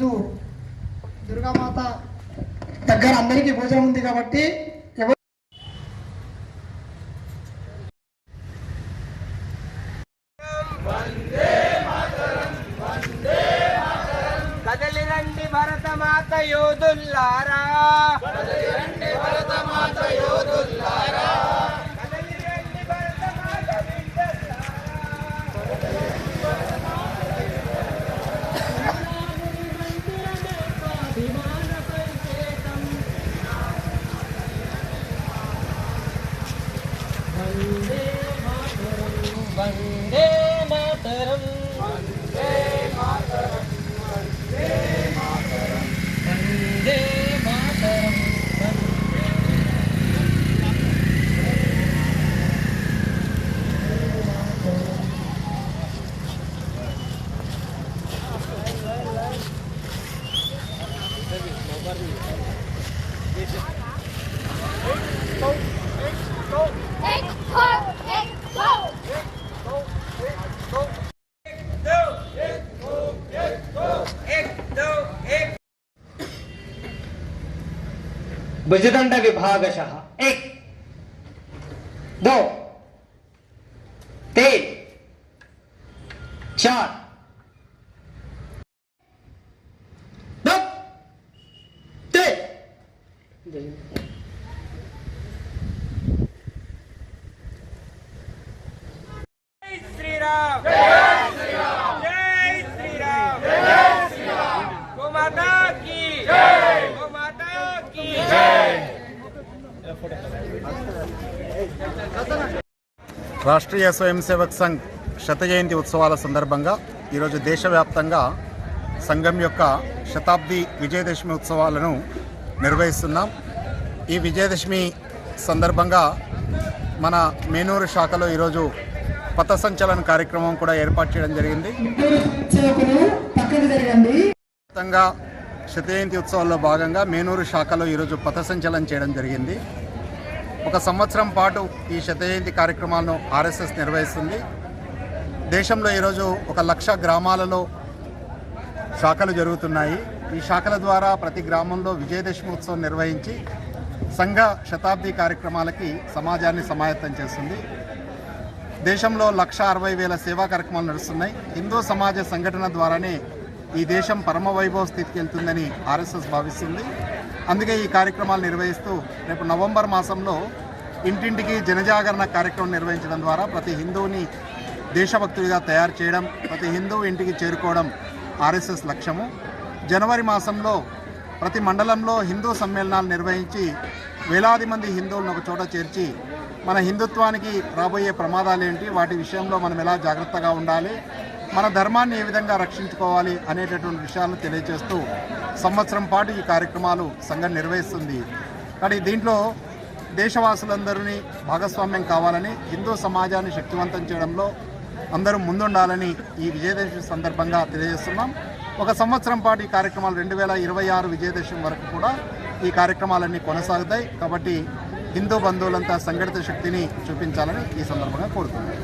ఈరోజు దుర్గామాత దగ్గర అందరికీ భోజనం ఉంది కాబట్టి Bharatmata యోధుల్లారా. Bharatmata యోధుల్ Vande Mataram Vande Mataram go, go. भुजदंड विभागशः एक। दो। तीन। चार। दो। तीन। जय श्रीराम రాష్ట్రీయ స్వయం సేవక్ సంఘ్ శతజయంతి ఉత్సవాల సందర్భంగా ఈరోజు దేశవ్యాప్తంగా సంఘం యొక్క శతాబ్ది విజయదశమి ఉత్సవాలను నిర్వహిస్తున్నాం. ఈ విజయదశమి సందర్భంగా మన మేనూరు శాఖలో ఈరోజు పథ సంచలన కార్యక్రమం కూడా ఏర్పాటు చేయడం జరిగింది. సేవకులు మొత్తంగా ఉత్సవాల్లో భాగంగా మేనూరు శాఖలో ఈరోజు పథ సంచలనం చేయడం జరిగింది. ఒక సంవత్సరం పాటు ఈ శతజయంతి కార్యక్రమాలను ఆర్ఎస్ఎస్ నిర్వహిస్తుంది. దేశంలో ఈరోజు ఒక లక్ష గ్రామాలలో శాఖలు జరుగుతున్నాయి. ఈ శాఖల ద్వారా ప్రతి గ్రామంలో విజయదశమి ఉత్సవం నిర్వహించి సంఘ శతాబ్ది కార్యక్రమాలకి సమాజాన్ని సమాయత్తం చేస్తుంది. దేశంలో లక్ష అరవై వేల సేవా కార్యక్రమాలు నడుస్తున్నాయి. హిందూ సమాజ సంఘటన ద్వారానే ఈ దేశం పరమ వైభవ స్థితికి వెళ్తుందని ఆర్ఎస్ఎస్ భావిస్తుంది. అందుకే ఈ కార్యక్రమాలు నిర్వహిస్తూ రేపు నవంబర్ మాసంలో ఇంటింటికి జనజాగరణ కార్యక్రమం నిర్వహించడం ద్వారా ప్రతి హిందువుని దేశభక్తుడిగా తయారు చేయడం ప్రతి హిందువు ఇంటికి చేరుకోవడం ఆర్ఎస్ఎస్ లక్ష్యము. జనవరి మాసంలో ప్రతి మండలంలో హిందూ సమ్మేళనాలు నిర్వహించి వేలాది మంది హిందువులను ఒక చోట చేర్చి మన హిందుత్వానికి రాబోయే ప్రమాదాలు ఏంటి వాటి విషయంలో మనం ఎలా జాగ్రత్తగా ఉండాలి మన ధర్మాన్ని ఏ విధంగా రక్షించుకోవాలి అనేటటువంటి విషయాలను తెలియజేస్తూ సంవత్సరం పాటు ఈ కార్యక్రమాలు సంఘం నిర్వహిస్తుంది. కానీ దీంట్లో దేశవాసులందరినీ భాగస్వామ్యం కావాలని హిందూ సమాజాన్ని శక్తివంతం చేయడంలో అందరూ ముందుండాలని ఈ విజయదశమి సందర్భంగా తెలియజేస్తున్నాం. ఒక సంవత్సరం పాటు ఈ కార్యక్రమాలు రెండు వేల ఇరవై ఆరు విజయదశమి వరకు కూడా ఈ కార్యక్రమాలన్నీ కొనసాగుతాయి. కాబట్టి హిందూ బంధువులంతా సంఘటిత శక్తిని చూపించాలని ఈ సందర్భంగా కోరుతున్నాను